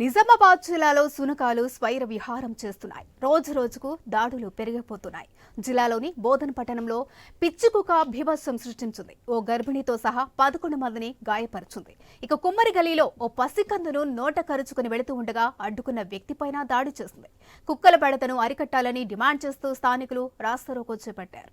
నిజామాబాద్ జిల్లాలో సునకాలు స్వైర విహారం చేస్తున్నాయి. రోజు రోజుకు దాడులు పెరిగిపోతున్నాయి. జిల్లాలోని బోధన పట్టణంలో పిచ్చికుక భీభత్సం సృష్టించింది. ఓ గర్భిణితో సహా పదకొండు మందిని గాయపరిచింది. ఇక కుమ్మరి గలీలో ఓ పసికందును నోట కరుచుకుని వెళుతూ ఉండగా అడ్డుకున్న వ్యక్తిపైన దాడి చేసింది. కుక్కల బెడతను అరికట్టాలని డిమాండ్ చేస్తూ స్థానికులు రాస్తారోకో చేపట్టారు.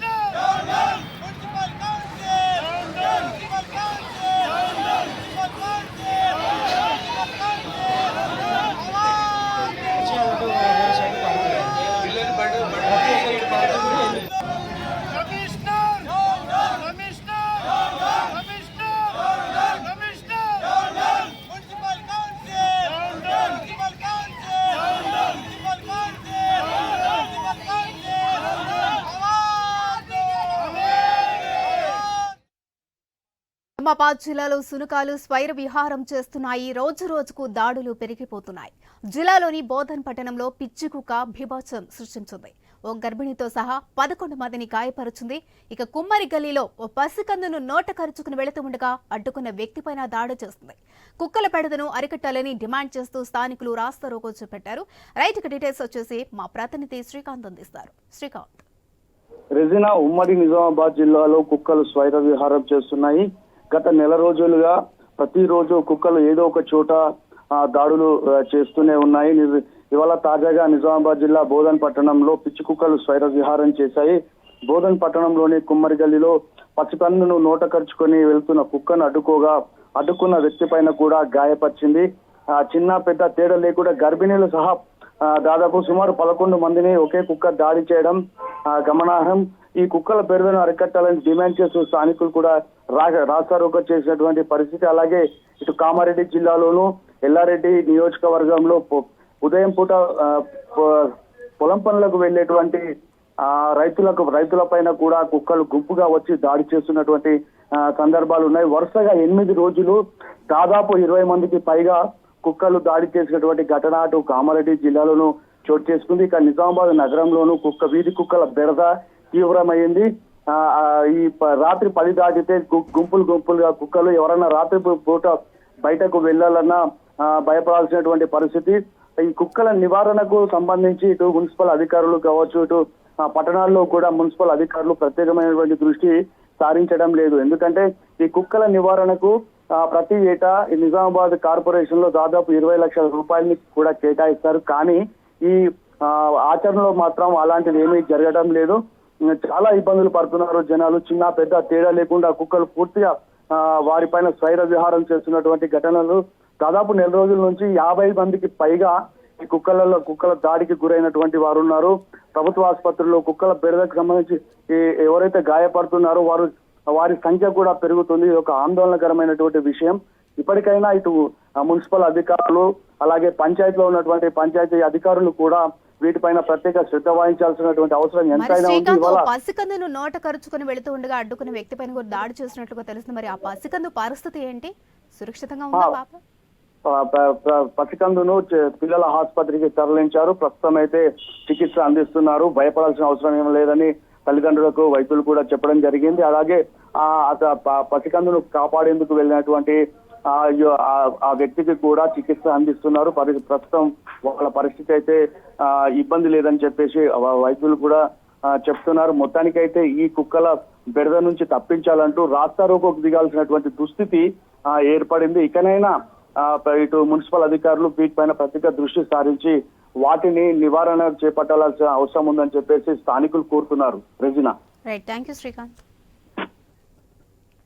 నిజామాబాద్ జిల్లాలో సునకాలు స్వైర విహారం చేస్తున్నాయి. రోజు రోజుకు దాడులు పెరిగిపోతున్నాయి. జిల్లాలోని బోధన్ పట్టణంలో పిచ్చి కుక్క భీభత్సం సృష్టించింది. ఓ గర్భిణితో సహా పదకొండు మందిని గాయపరుచింది. ఇక కుమ్మరి గల్లీలో ఓ పసికందును నోట కరుచుకుని వెళుతూ ఉండగా అడ్డుకున్న వ్యక్తిపైన దాడి చేస్తుంది. కుక్కల పెడదను అరికట్టాలని డిమాండ్ చేస్తూ స్థానికులు రాస్తారోకో చేపట్టారు. రైతుకు ఇక డీటెయిల్స్ వచ్చేసి మా ప్రతినిధి శ్రీకాంత్ అందిస్తారు. శ్రీకాంత్. రెజినా ఉమ్మడి నిజామాబాద్ జిల్లాలో కుక్కలు స్వైర విహారం చేస్తున్నాయి. గత నెల రోజులుగా ప్రతిరోజు కుక్కలు ఏదో ఒక చోట దాడులు చేస్తూనే ఉన్నాయి. ఇవాళ తాజాగా నిజామాబాద్ జిల్లా బోధన్ పట్టణంలో పిచ్చి కుక్కలు స్వైర విహారం చేశాయి. బోధన్ పట్టణంలోని కుమ్మరి గల్లీలో పచ్చిపన్నును నోట ఖర్చుకొని వెళ్తున్న కుక్కను అడ్డుకోగా అడ్డుకున్న వ్యక్తి పైన కూడా గాయపరిచింది. ఆ, చిన్న పెద్ద తేడా లేకుండా గర్భిణీలు సహా దాదాపు సుమారు పదకొండు మందిని ఒకే కుక్క దాడి చేయడం గమనార్హం. ఈ కుక్కల పెరుగుదలను అరికట్టాలని డిమాండ్ చేస్తూ స్థానికులు కూడా రా రాస్తారోకో చేసినటువంటి పరిస్థితి. అలాగే ఇటు కామారెడ్డి జిల్లాలోను ఎల్లారెడ్డి నియోజకవర్గంలో ఉదయం పూట పొలం పనులకు వెళ్ళేటువంటి ఆ రైతులకు రైతుల పైన కూడా కుక్కలు గుంపుగా వచ్చి దాడి చేస్తున్నటువంటి సందర్భాలు ఉన్నాయి. వరుసగా ఎనిమిది రోజులు దాదాపు ఇరవై మందికి పైగా కుక్కలు దాడి చేసినటువంటి ఘటన అటు కామారెడ్డి జిల్లాలోను చోటు చేసుకుంది. ఇక నిజామాబాద్ నగరంలోను కుక్క వీధి కుక్కల బెడద తీవ్రమైంది. ఈ రాత్రి పది దాటితే గుంపులు గుంపులుగా కుక్కలు ఎవరన్నా రాత్రి పూట బయటకు వెళ్ళాలన్నా భయపడాల్సినటువంటి పరిస్థితి. ఈ కుక్కల నివారణకు సంబంధించి ఇటు మున్సిపల్ అధికారులు కావచ్చు ఇటు పట్టణాల్లో కూడా మున్సిపల్ అధికారులు ప్రత్యేకమైనటువంటి దృష్టి సారించడం లేదు. ఎందుకంటే ఈ కుక్కల నివారణకు ప్రతి ఏటా ఈ నిజామాబాద్ కార్పొరేషన్లో దాదాపు ఇరవై లక్షల రూపాయలని కూడా కేటాయిస్తారు. కానీ ఈ ఆచరణలో మాత్రం అలాంటిది ఏమీ జరగడం లేదు. చాలా ఇబ్బందులు పడుతున్నారు జనాలు. చిన్న పెద్ద తేడా లేకుండా కుక్కలు పూర్తిగా వారిపైన స్వైర విహారం చేస్తున్నటువంటి ఘటనలు. దాదాపు నెల రోజుల నుంచి యాభై మందికి పైగా ఈ కుక్కలలో కుక్కల దాడికి గురైనటువంటి వారు ఉన్నారు. ప్రభుత్వ ఆసుపత్రుల్లో కుక్కల బెడదకు సంబంధించి ఎవరైతే గాయపడుతున్నారో వారు వారి సంఖ్య కూడా పెరుగుతుంది. ఇది ఒక ఆందోళనకరమైనటువంటి విషయం. ఇప్పటికైనా ఇటు మున్సిపల్ అధికారులు అలాగే పంచాయతీలో ఉన్నటువంటి పంచాయతీ అధికారులు కూడా వీటిపైన ప్రత్యేక శ్రద్ధ వహించాల్సినటువంటి అవసరం ఎంతైనా ఉంది. పసికందును నోట కరుచుకుని వెళుతూ ఉండగా అడ్డుకున్న వ్యక్తిపైన కూడా దాడి చేసినట్లుగా తెలుస్తుంది. మరి ఆ పసికందు పరిస్థితి ఏంటి? సురక్షితంగా ఉందా పాప పసికందును పిల్లల ఆసుపత్రికి తరలించారు. ప్రస్తుతం అయితే చికిత్స అందిస్తున్నారు. భయపడాల్సిన అవసరం ఏం లేదని తల్లిదండ్రులకు వైద్యులు కూడా చెప్పడం జరిగింది. అలాగే ఆ పసికందును కాపాడేందుకు వెళ్ళినటువంటి ఆ ఆ- వ్యక్తికి కూడా చికిత్స అందిస్తున్నారు. పరి ప్రస్తుతం వాళ్ళ పరిస్థితి అయితే ఇబ్బంది లేదని చెప్పేసి వైద్యులు కూడా చెప్తున్నారు. మొత్తానికైతే ఈ కుక్కల బెడద నుంచి తప్పించాలంటూ రాస్తారోకోకు దిగాల్సినటువంటి దుస్థితి ఏర్పడింది. ఇకనైనా ఇటు మున్సిపల్ అధికారులు వీటిపైన ప్రత్యేక దృష్టి సారించి వాటిని నివారణ చేపట్టాల్సిన అవసరం ఉందని చెప్పేసి స్థానికులు కోరుతున్నారు. Regina. Right. Thank you Srikanth.